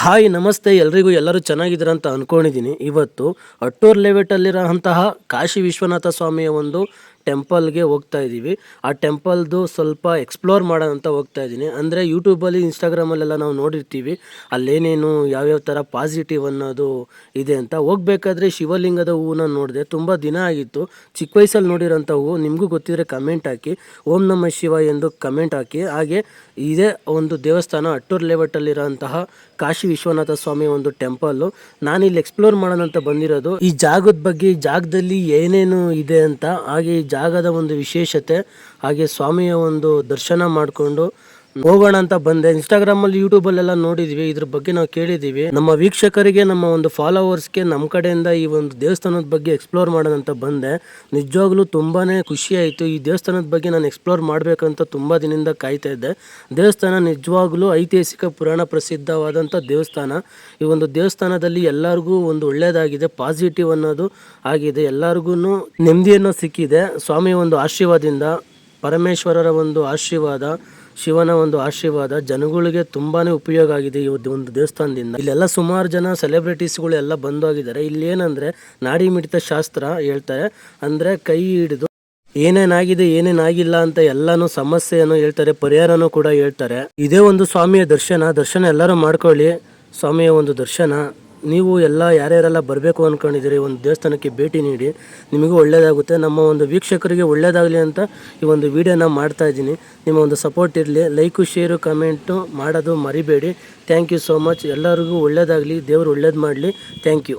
Hi ನಮಸ್ತೆ ಎಲ್ರಿಗೂ ಎಲ್ಲರೂ ಚೆನ್ನಾಗಿದ್ದೀರ ಅಂತ ಅಂದ್ಕೊಂಡಿದ್ದೀನಿ ಇವತ್ತು ಅಟ್ಟೂರ್ ಲೆವೆಟಲ್ಲಿರೋಂತಹ ಕಾಶಿ ವಿಶ್ವನಾಥ ಸ್ವಾಮಿಯ ಒಂದು ಟೆಂಪಲ್ಗೆ ಹೋಗ್ತಾ ಇದ್ದೀವಿ. ಆ ಟೆಂಪಲ್ದು ಸ್ವಲ್ಪ ಎಕ್ಸ್ಪ್ಲೋರ್ ಮಾಡೋಣ ಅಂತ ಹೋಗ್ತಾ ಇದ್ದೀನಿ. ಅಂದರೆ ಯೂಟ್ಯೂಬಲ್ಲಿ, ಇನ್ಸ್ಟಾಗ್ರಾಮಲ್ಲೆಲ್ಲ ನಾವು ನೋಡಿರ್ತೀವಿ. ಅಲ್ಲೇನೇನು ಯಾವ್ಯಾವ ಥರ ಪಾಸಿಟಿವ್ ಅನ್ನೋದು ಇದೆ ಅಂತ. ಹೋಗ್ಬೇಕಾದ್ರೆ ಶಿವಲಿಂಗದ ಹೂವನ್ನ ನೋಡಿದೆ. ತುಂಬ ದಿನ ಆಗಿತ್ತು. ಚಿಕ್ಕ ವಯಸ್ಸಲ್ಲಿ ನೋಡಿರೋಂಥ ಹೂವು. ನಿಮಗೂ ಗೊತ್ತಿದ್ರೆ ಕಮೆಂಟ್ ಹಾಕಿ. ಓಂ ನಮ ಶಿವ ಎಂದು ಕಮೆಂಟ್ ಹಾಕಿ. ಹಾಗೆ ಇದೇ ಒಂದು ದೇವಸ್ಥಾನ ಅಟ್ಟೂರ್ ಲೇಔಟಲ್ಲಿರೋಂತಹ ಕಾಶಿ ವಿಶ್ವನಾಥ ಸ್ವಾಮಿ ಒಂದು ಟೆಂಪಲ್ಲು. ನಾನಿಲ್ಲಿ ಎಕ್ಸ್ಪ್ಲೋರ್ ಮಾಡೋಣ ಅಂತ ಬಂದಿರೋದು. ಈ ಜಾಗದ ಬಗ್ಗೆ, ಜಾಗದಲ್ಲಿ ಏನೇನು ಇದೆ ಅಂತ, ಹಾಗೆ ಈ ಜಾಗದ ಒಂದು ವಿಶೇಷತೆ ಹಾಗೆ ಸ್ವಾಮಿಯ ಒಂದು ದರ್ಶನ ಮಾಡಿಕೊಂಡು ಹೋಗೋಣ ಅಂತ ಬಂದೆ. ಇನ್ಸ್ಟಾಗ್ರಾಮ್ ಅಲ್ಲಿ ಯೂಟ್ಯೂಬ್ ಅಲ್ಲೆಲ್ಲ ನೋಡಿದ್ವಿ. ಇದ್ರ ಬಗ್ಗೆ ನಾವು ಕೇಳಿದೀವಿ ನಮ್ಮ ವೀಕ್ಷಕರಿಗೆ, ನಮ್ಮ ಒಂದು ಫಾಲೋವರ್ಸ್ಗೆ ನಮ್ಮ ಕಡೆಯಿಂದ ಈ ಒಂದು ದೇವಸ್ಥಾನದ ಬಗ್ಗೆ ಎಕ್ಸ್ಪ್ಲೋರ್ ಮಾಡೋಣ ಅಂತ ಬಂದೆ. ನಿಜವಾಗ್ಲೂ ತುಂಬಾನೇ ಖುಷಿ ಆಯಿತು. ಈ ದೇವಸ್ಥಾನದ ಬಗ್ಗೆ ನಾನು ಎಕ್ಸ್ಪ್ಲೋರ್ ಮಾಡಬೇಕಂತ ತುಂಬ ದಿನದಿಂದ ಕಾಯ್ತಾ ಇದ್ದೆ. ದೇವಸ್ಥಾನ ನಿಜವಾಗ್ಲೂ ಐತಿಹಾಸಿಕ, ಪುರಾಣ ಪ್ರಸಿದ್ಧವಾದಂಥ ದೇವಸ್ಥಾನ. ಈ ಒಂದು ದೇವಸ್ಥಾನದಲ್ಲಿ ಎಲ್ಲರಿಗೂ ಒಂದು ಒಳ್ಳೆಯದಾಗಿದೆ ಪಾಸಿಟಿವ್ ಅನ್ನೋದು ಆಗಿದೆ. ಎಲ್ಲರಿಗೂ ನೆಮ್ಮದಿಯನ್ನು ಸಿಕ್ಕಿದೆ. ಸ್ವಾಮಿ ಒಂದು ಆಶೀರ್ವಾದದಿಂದ, ಪರಮೇಶ್ವರರ ಒಂದು ಆಶೀರ್ವಾದ ಶಿವನ ಒಂದು ಆಶೀರ್ವಾದ ಜನಗಳಿಗೆ ತುಂಬಾನೇ ಉಪಯೋಗ ಆಗಿದೆ ಈ ಒಂದು ದೇವಸ್ಥಾನದಿಂದ. ಇಲ್ಲೆಲ್ಲ ಸುಮಾರು ಜನ ಸೆಲೆಬ್ರಿಟೀಸ್ಗಳು ಎಲ್ಲ ಬಂದೋಗಿದ್ದಾರೆ ಇಲ್ಲಿ ಏನಂದ್ರೆ ನಾಡಿ ಮಿಡಿತ ಶಾಸ್ತ್ರ ಹೇಳ್ತಾರೆ. ಅಂದ್ರೆ ಕೈ ಹಿಡಿದು ಏನೇನಾಗಿದೆ, ಏನೇನಾಗಿಲ್ಲ ಅಂತ ಎಲ್ಲಾನು ಸಮಸ್ಯೆಯನ್ನು ಹೇಳ್ತಾರೆ. ಪರಿಹಾರನೂ ಕೂಡ ಹೇಳ್ತಾರೆ. ಇದೇ ಒಂದು ಸ್ವಾಮಿಯ ದರ್ಶನ. ದರ್ಶನ ಎಲ್ಲರೂ ಮಾಡ್ಕೊಳ್ಳಿ. ಸ್ವಾಮಿಯ ಒಂದು ದರ್ಶನ. ನೀವು ಎಲ್ಲ ಯಾರ್ಯಾರೆಲ್ಲ ಬರಬೇಕು ಅಂದ್ಕೊಂಡಿದ್ದೀರಿ ಒಂದು ದೇವಸ್ಥಾನಕ್ಕೆ ಭೇಟಿ ನೀಡಿ, ನಿಮಗೂ ಒಳ್ಳೆಯದಾಗುತ್ತೆ ನಮ್ಮ ಒಂದು ವೀಕ್ಷಕರಿಗೆ ಒಳ್ಳೆಯದಾಗಲಿ ಅಂತ ಈ ಒಂದು ವಿಡಿಯೋನ ಮಾಡ್ತಾ ಇದ್ದೀನಿ. ನಿಮ್ಮ ಒಂದು ಸಪೋರ್ಟ್ ಇರಲಿ. ಲೈಕು ಶೇರು ಕಮೆಂಟು ಮಾಡೋದು ಮರಿಬೇಡಿ. ಥ್ಯಾಂಕ್ ಯು ಸೋ ಮಚ್ ಎಲ್ಲರಿಗೂ ಒಳ್ಳೆಯದಾಗಲಿ ದೇವರು ಒಳ್ಳೇದು ಮಾಡಲಿ. Thank you